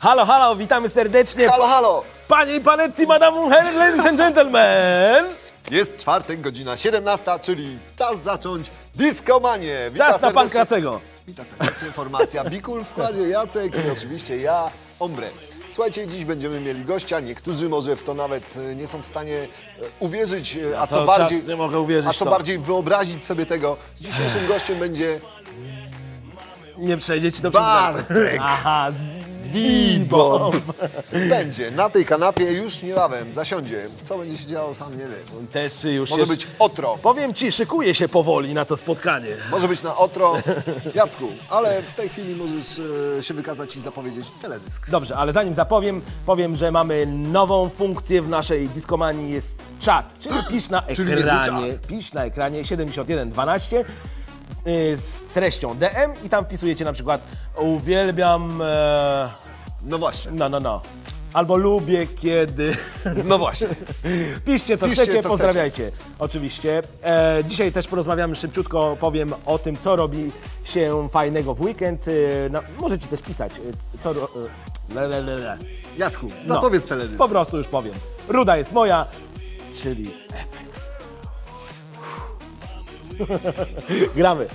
Halo, halo, witamy serdecznie. Halo, halo! Panie i panetti, madame, herr, ladies and gentlemen. Jest czwartek, godzina 17, czyli czas zacząć diskomanię. Witam Czas na serdecznie- Pankracego. Witam serdecznie, formacja Bikul w składzie, Jacek i oczywiście ja, Ombre. Słuchajcie, dziś będziemy mieli gościa, niektórzy może w to nawet e, nie są w stanie e, uwierzyć, e, a co cały czas bardziej, nie mogę uwierzyć a w co to. bardziej wyobrazić sobie tego. Dzisiejszym gościem będzie Nie przejdzie ci do. Bartek Aha, Dibo. Będzie na tej kanapie już niebawem, zasiądzie. Co będzie się działo, sam nie wiem. też już Może jest... być otro. Powiem ci, szykuje się powoli na to spotkanie. Może być na otro. Jacku, ale w tej chwili możesz e, się wykazać i zapowiedzieć teledysk. Dobrze, ale zanim zapowiem, powiem, że mamy nową funkcję w naszej diskomanii, jest czat, czyli pisz na Czyli niezły ekranie, czat. pisz na ekranie 7112 y, z treścią DM i tam wpisujecie na przykład uwielbiam, e, No właśnie, no, no, no, albo lubię kiedy. no właśnie. Piszcie co Piszcie, chcecie, co pozdrawiajcie. Oczywiście. E, dzisiaj też porozmawiamy szybciutko, powiem o tym, co robi się fajnego w weekend. E, no, możecie też pisać, e, co... ro- E, le, le, le, le. Jacku, No, zapowiedz teledysk. Po prostu już powiem. Ruda jest moja, czyli efekt. Gramy.